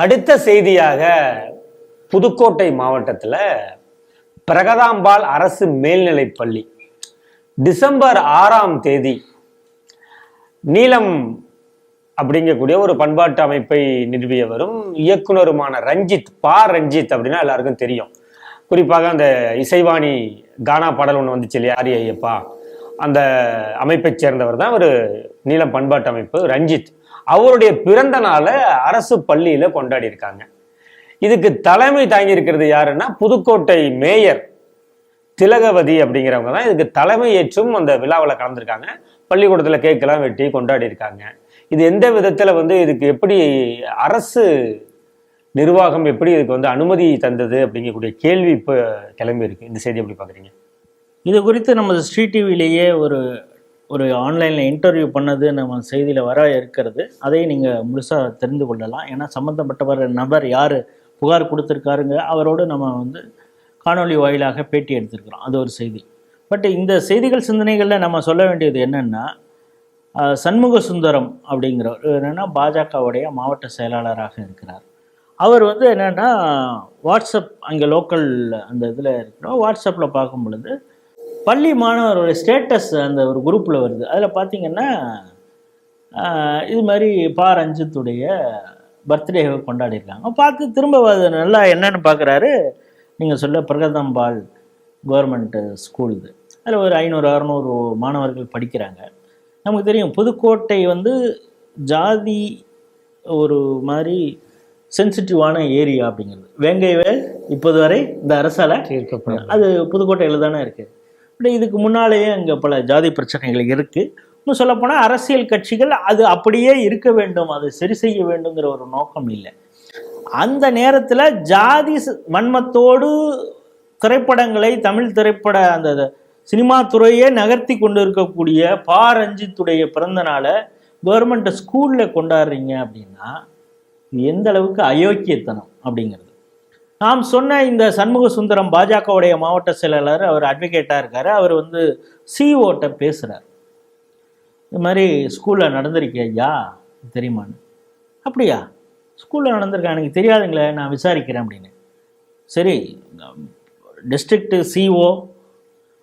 அடுத்த செய்தியாக புதுக்கோட்டை மாவட்டத்தில் பிரகதாம்பாள் அரசு மேல்நிலைப்பள்ளி டிசம்பர் ஆறாம் தேதி நீலம் அப்படிங்கக்கூடிய ஒரு பண்பாட்டு அமைப்பை நிறுவியவரும் இயக்குனருமான ரஞ்சித் பா. ரஞ்சித் அப்படின்னா எல்லாருக்கும் தெரியும். குறிப்பாக அந்த இசைவாணி கானா பாடல் ஒன்று வந்துச்சு இல்லையா ஆரிய ஐயப்பா அந்த அமைப்பைச் சேர்ந்தவர் தான் ஒரு நீளம் பண்பாட்டு அமைப்பு ரஞ்சித். அவருடைய பிறந்த நாளை அரசு பள்ளியில கொண்டாடி இருக்காங்க. இதுக்கு தலைமை தாங்கி இருக்கிறது யாருன்னா புதுக்கோட்டை மேயர் திலகவதி அப்படிங்கிறவங்க தான். இதுக்கு தலைமை ஏற்றும் அந்த விழாவில் கலந்துருக்காங்க. பள்ளிக்கூடத்தில் கேக்கெல்லாம் வெட்டி கொண்டாடி இருக்காங்க. இது எந்த விதத்தில் வந்து இதுக்கு எப்படி அரசு நிர்வாகம் எப்படி இதுக்கு வந்து அனுமதி தந்தது அப்படிங்கக்கூடிய கேள்வி இப்போ கிளம்பி இருக்கு. இந்த செய்தி எப்படி பார்க்குறீங்க இது குறித்து நமது ஸ்ரீ டிவிலேயே ஒரு ஒரு ஆன்லைனில் இன்டர்வியூ பண்ணது நம்ம செய்தியில் வர இருக்கிறது. அதை நீங்கள் முழுசாக தெரிந்து கொள்ளலாம். ஏன்னா சம்மந்தப்பட்டவர் நபர் யார் புகார் கொடுத்துருக்காருங்க அவரோடு நம்ம வந்து காணொளி வாயிலாக பேட்டி எடுத்திருக்கிறோம். அது ஒரு செய்தி. பட் இந்த செய்திகள் சிந்தனைகளில் நம்ம சொல்ல வேண்டியது என்னென்னா சண்முக சுந்தரம் அப்படிங்கிறவர். என்னென்னா பாஜகவுடைய மாவட்ட செயலாளராக இருக்கிறார். அவர் வந்து என்னென்னா வாட்ஸ்அப் அங்கே லோக்கல் அந்த இதில் இருக்கிறோம். வாட்ஸ்அப்பில் பார்க்கும் பொழுது பள்ளி மாணவரோட ஸ்டேட்டஸ் அந்த ஒரு குரூப்பில் வருது. அதில் பார்த்தீங்கன்னா இது மாதிரி பா ரஞ்சித்துடைய பர்த்டேவை கொண்டாடிருக்காங்க பார்த்து திரும்ப அது நல்லா என்னன்னு பார்க்குறாரு நீங்கள் சொல்ல பிரகதம்பாள் கவர்மெண்ட்டு ஸ்கூல் இது. அதில் ஒரு ஐநூறு அறநூறு மாணவர்கள் படிக்கிறாங்க. நமக்கு தெரியும் புதுக்கோட்டை வந்து ஜாதி ஒரு மாதிரி சென்சிட்டிவான ஏரியா அப்படிங்கிறது. வேங்கைவேல் இப்போது வரை இந்த அரசால் அது புதுக்கோட்டையில் தானே இருக்குது இப்படி இதுக்கு முன்னாலேயே அங்கே பல ஜாதி பிரச்சனைகள் இருக்குது இன்னும் சொல்லப்போனால் அரசியல் கட்சிகள் அது அப்படியே இருக்க வேண்டும் அதை சரி செய்ய வேண்டுங்கிற ஒரு நோக்கம் இல்லை. அந்த நேரத்தில் ஜாதி மன்மத்தோடு வன்மத்தோடு திரைப்படங்களை தமிழ் திரைப்பட அந்த சினிமா துறையே நகர்த்தி கொண்டு இருக்கக்கூடிய பா. ரஞ்சித்துடைய பிறந்த நாளை ஸ்கூலில் கொண்டாடுறீங்க அப்படின்னா எந்த அளவுக்கு அயோக்கியத்தனம் அப்படிங்கிறது. நாம் சொன்ன இந்த சண்முக சுந்தரம் பாஜகவுடைய மாவட்ட செயலாளர் அவர் அட்வொகேட்டாக இருக்கார். அவர் வந்து சிஓட்ட பேசுகிறார் இது மாதிரி ஸ்கூலில் நடந்திருக்கே ஐயா தெரியுமான்னு. அப்படியா? ஸ்கூலில் நடந்திருக்கா? எனக்கு தெரியாதுங்களே நான் விசாரிக்கிறேன் அப்படின்னு. சரி டிஸ்ட்ரிக்ட் சிஓ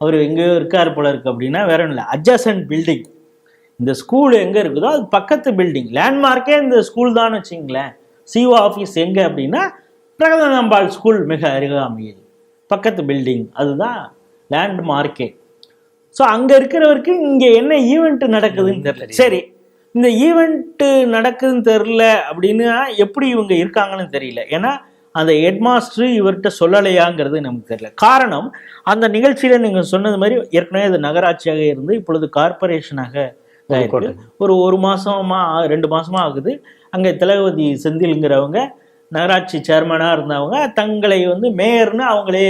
அவர் எங்கேயோ இருக்கார் போல இருக்கு அப்படின்னா வேற ஒன்றும் இல்லை. அட்ஜசன்ட் பில்டிங் இந்த ஸ்கூல் எங்கே இருக்குதோ அது பக்கத்து பில்டிங் லேண்ட்மார்க்கே இந்த ஸ்கூல் தான் வச்சுங்களேன். சிஓ ஆஃபீஸ் எங்கே அப்படின்னா பிரகதனம்பாள் ஸ்கூல் மிக அருகாமையில். பக்கத்து பில்டிங் அதுதான் லேண்ட்மார்க்கே ஸோ அங்கே இருக்கிறவருக்கு இங்கே என்ன ஈவெண்ட் நடக்குதுன்னு தெரியல. சரி இந்த ஈவெண்ட்டு நடக்குதுன்னு தெரில அப்படின்னா எப்படி இவங்க இருக்காங்கன்னு தெரியல. ஏன்னா அந்த ஹெட்மாஸ்டர் இவர்கிட்ட சொல்லலையாங்கிறது நமக்கு தெரியல. காரணம் அந்த நிகழ்ச்சியில நீங்க சொன்னது மாதிரி ஏற்கனவே அது நகராட்சியாக இருந்து இப்பொழுது கார்பரேஷனாக. ஒரு ஒரு மாசமா ரெண்டு மாசமா ஆகுது. அங்கே திலகவதி செந்தில்ங்கிறவங்க நகராட்சி சேர்மனாக இருந்தவங்க தங்களை வந்து மேயர்னு அவங்களே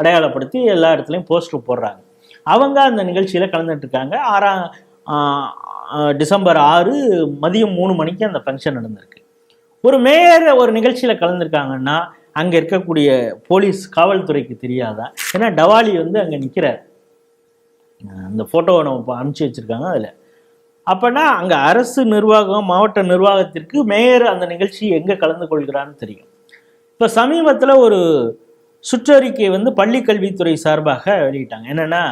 அடையாளப்படுத்தி எல்லா இடத்துலையும் போஸ்டர் போடுறாங்க. அவங்க அந்த நிகழ்ச்சியில் கலந்துட்டு இருக்காங்க. ஆறாம் டிசம்பர் ஆறு மதியம் மூணு மணிக்கு அந்த ஃபங்க்ஷன் நடந்திருக்கு. ஒரு மேயர் ஒரு நிகழ்ச்சியில் கலந்துருக்காங்கன்னா அங்கே இருக்கக்கூடிய போலீஸ் காவல்துறைக்கு தெரியாதா? ஏன்னா டவாலி வந்து அங்கே நிற்கிறார் அந்த ஃபோட்டோவை நம்ம அனுப்பிச்சி வச்சுருக்காங்க அதில். அப்போனா அங்கே அரசு நிர்வாகம் மாவட்ட நிர்வாகத்திற்கு மேயர் அந்த நிகழ்ச்சி எங்கே கலந்து கொள்கிறான்னு தெரியும். இப்போ சமீபத்தில் ஒரு சுற்றறிக்கை வந்து பள்ளி கல்வித்துறை சார்பாக வெளியிட்டாங்க. என்னென்னா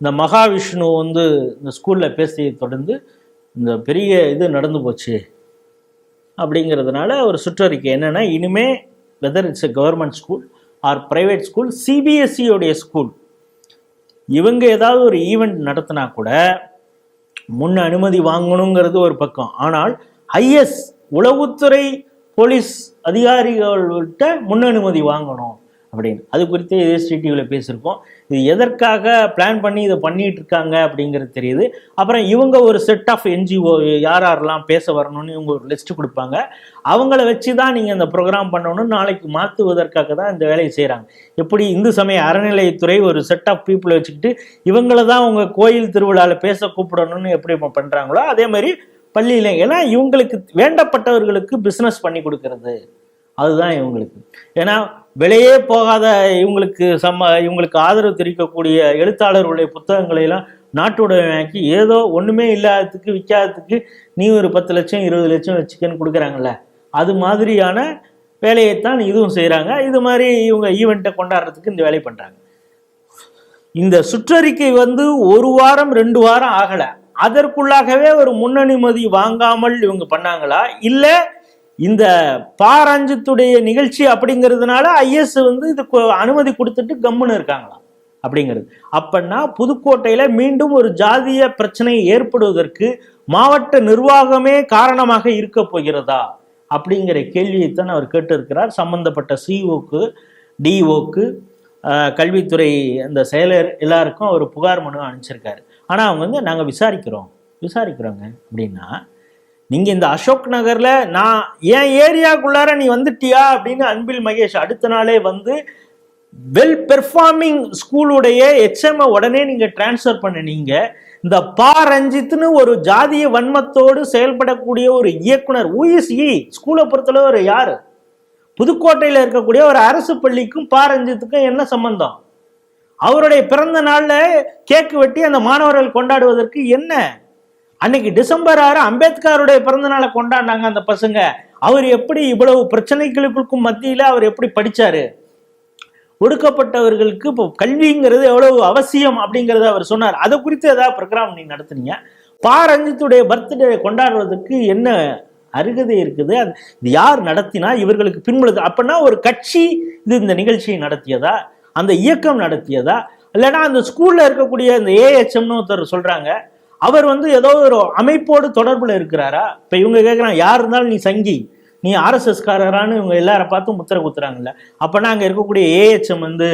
இந்த மகாவிஷ்ணு வந்து இந்த ஸ்கூலில் பேசியதை தொடர்ந்து இந்த பெரிய இது நடந்து போச்சு அப்படிங்கிறதுனால ஒரு சுற்றறிக்கை. என்னென்னா இனிமே whether it's a government school or private school சிபிஎஸ்சியோடைய school இவங்க ஏதாவது ஒரு ஈவெண்ட் நடத்தினா கூட முன் அனுமதி வாங்கணுங்கிறது ஒரு பக்கம். ஆனால் ஐஎஸ் உளவுத்துறை போலீஸ் அதிகாரிகள்கிட்ட முன் அனுமதி வாங்கணும். அப்படின்னு. அது குறித்து இதே ஸ்ரீ டிவியில் பேசியிருக்கோம். இது எதற்காக பிளான் பண்ணி இதை பண்ணிட்டு இருக்காங்க அப்படிங்கிறது தெரியுது. அப்புறம் இவங்க ஒரு செட் ஆஃப் என்ஜிஓ யார் யாரெல்லாம் பேச வரணும்னு இவங்க ஒரு லிஸ்ட் கொடுப்பாங்க. அவங்கள வச்சு தான் நீங்கள் இந்த ப்ரோக்ராம் பண்ணணும் நாளைக்கு மாற்றுவதற்காக தான் இந்த வேலையை செய்கிறாங்க எப்படி இந்து சமய அறநிலையத்துறை ஒரு செட் ஆஃப் பீப்புளை வச்சுக்கிட்டு இவங்கள தான் அவங்க கோயில் திருவிழாவில் பேச கூப்பிடணும்னு எப்படி பண்ணுறாங்களோ அதே மாதிரி பள்ளியில ஏன்னா இவங்களுக்கு வேண்டப்பட்டவர்களுக்கு பிஸ்னஸ் பண்ணி கொடுக்கறது. அதுதான் இவங்களுக்கு. ஏன்னா வெளியே போகாத இவங்களுக்கு சம்ம இவங்களுக்கு ஆதரவு தெரிவிக்கக்கூடிய எழுத்தாளர்களுடைய புத்தகங்களை எல்லாம் நாட்டுடைமையாக்கி ஏதோ ஒன்றுமே இல்லாததுக்கு விற்காததுக்கு நீ ஒரு பத்து லட்சம் இருபது லட்சம் வச்சுக்கன்னு கொடுக்குறாங்கல்ல. அது மாதிரியான வேலையைத்தான் இதுவும் செய்கிறாங்க இது மாதிரி இவங்க ஈவெண்ட்டை கொண்டாடுறதுக்கு இந்த வேலையை பண்ணுறாங்க இந்த சுற்றறிக்கை வந்து ஒரு வாரம் ரெண்டு வாரம் ஆகலை. அதற்குள்ளாகவே ஒரு முன்னனுமதி வாங்காமல் இவங்க பண்ணாங்களா? இல்லை இந்த பாரஞ்சத்துடைய நிகழ்ச்சி அப்படிங்கிறதுனால ஐஎஸ் வந்து இதுக்கு அனுமதி கொடுத்துட்டு கம்முன்னு இருக்காங்களா அப்படிங்கிறது. அப்படின்னா புதுக்கோட்டையில மீண்டும் ஒரு ஜாதிய பிரச்சனை ஏற்படுவதற்கு மாவட்ட நிர்வாகமே காரணமாக இருக்க போகிறதா அப்படிங்கிற கேள்வியைத்தான் அவர் கேட்டிருக்கிறார். சம்பந்தப்பட்ட சிஓக்கு டிஓக்கு கல்வித்துறை அந்த செயலர் எல்லாருக்கும் அவர் புகார் மனு அனுப்பிச்சிருக்காரு. ஆனால் அவங்க வந்து நாங்கள் விசாரிக்கிறோம் விசாரிக்கிறோங்க. அப்படின்னா நீங்கள் இந்த அசோக் நகரில் நான் என் ஏரியாக்குள்ளார நீ வந்துட்டியா அப்படின்னு அன்பில் மகேஷ் அடுத்த நாளே வந்து வெல் பெர்ஃபார்மிங் ஸ்கூலுடைய எச்எம் உடனே நீங்க டிரான்ஸ்ஃபர் பண்ணினீங்க. இந்த பா ரஞ்சித்னு ஒரு ஜாதிய வன்மத்தோடு செயல்படக்கூடிய ஒரு இயக்குனர் ஊஇசி ஸ்கூலை பொறுத்தளவு ஒரு யாரு? புதுக்கோட்டையில் இருக்கக்கூடிய ஒரு அரசு பள்ளிக்கும் பா ரஞ்சித்துக்கும் என்ன சம்பந்தம்? அவருடைய பிறந்த நாளில் கேக்கு வெட்டி அந்த மாணவர்கள் கொண்டாடுவதற்கு என்ன அன்னைக்கு டிசம்பர் ஆறு அம்பேத்கருடைய பிறந்த நாளை கொண்டாடினாங்க அந்த பசங்க. அவர் எப்படி இவ்வளவு பிரச்சனைகளுக்கும் மத்தியில் அவர் எப்படி படித்தார் ஒடுக்கப்பட்டவர்களுக்கு இப்போ கல்விங்கிறது எவ்வளவு அவசியம் அப்படிங்கிறத அவர் சொன்னார். அதை குறித்து ஏதாவது ப்ரோக்ராம் நீங்க நடத்துனீங்க? பா ரஞ்சித்துடைய பர்த்டே கொண்டாடுறதுக்கு என்ன அருகதை இருக்குது? அது இது யார் நடத்தினா இவர்களுக்கு பின்புலது? அப்படின்னா ஒரு கட்சி இது இந்த நிகழ்ச்சியை நடத்தியதா? அந்த இயக்கம் நடத்தியதா? இல்லைன்னா அந்த ஸ்கூலில் இருக்கக்கூடிய அந்த ஏஹெச்எம்னு ஒருத்தர் சொல்கிறாங்க அவர் வந்து ஏதோ ஒரு அமைப்போடு தொடர்புல இருக்கிறாரா? இப்ப இவங்க கேட்குறாங்க யார் இருந்தாலும் நீ சங்கி நீ ஆர்எஸ்எஸ் காரரான்னு இவங்க எல்லாரை பார்த்து முத்திரை குத்துறாங்கல்ல. அப்பனா அங்க இருக்கக்கூடிய ஏஹெச்எம் வந்து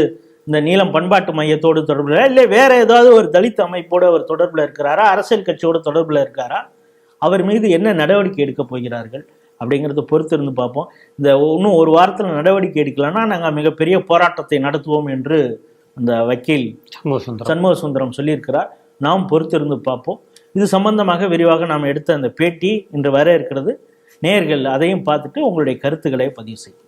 இந்த நீளம் பண்பாட்டு மையத்தோடு தொடர்புல இல்லை வேற ஏதாவது ஒரு தலித் அமைப்போடு அவர் தொடர்புல இருக்கிறாரா? அரசியல் கட்சியோட தொடர்புல இருக்காரா? அவர் மீது என்ன நடவடிக்கை எடுக்க போகிறார்கள்? அப்படிங்கிறத பொறுத்து இருந்து பார்ப்போம். இந்த இன்னும் ஒரு வாரத்தில் நடவடிக்கை எடுக்கலைன்னா நாங்கள் மிகப்பெரிய போராட்டத்தை நடத்துவோம் என்று அந்த வக்கீல் சண்முக சுந்தரம் சொல்லியிருக்கிறார். நாம் பொறுத்திருந்து பார்ப்போம். இது சம்பந்தமாக விரிவாக நாம் எடுத்த அந்த பேட்டி இன்று வர இருக்கிறது. நேர்கள் அதையும் பார்த்துட்டு உங்களுடைய கருத்துக்களை பதிவு செய்யும்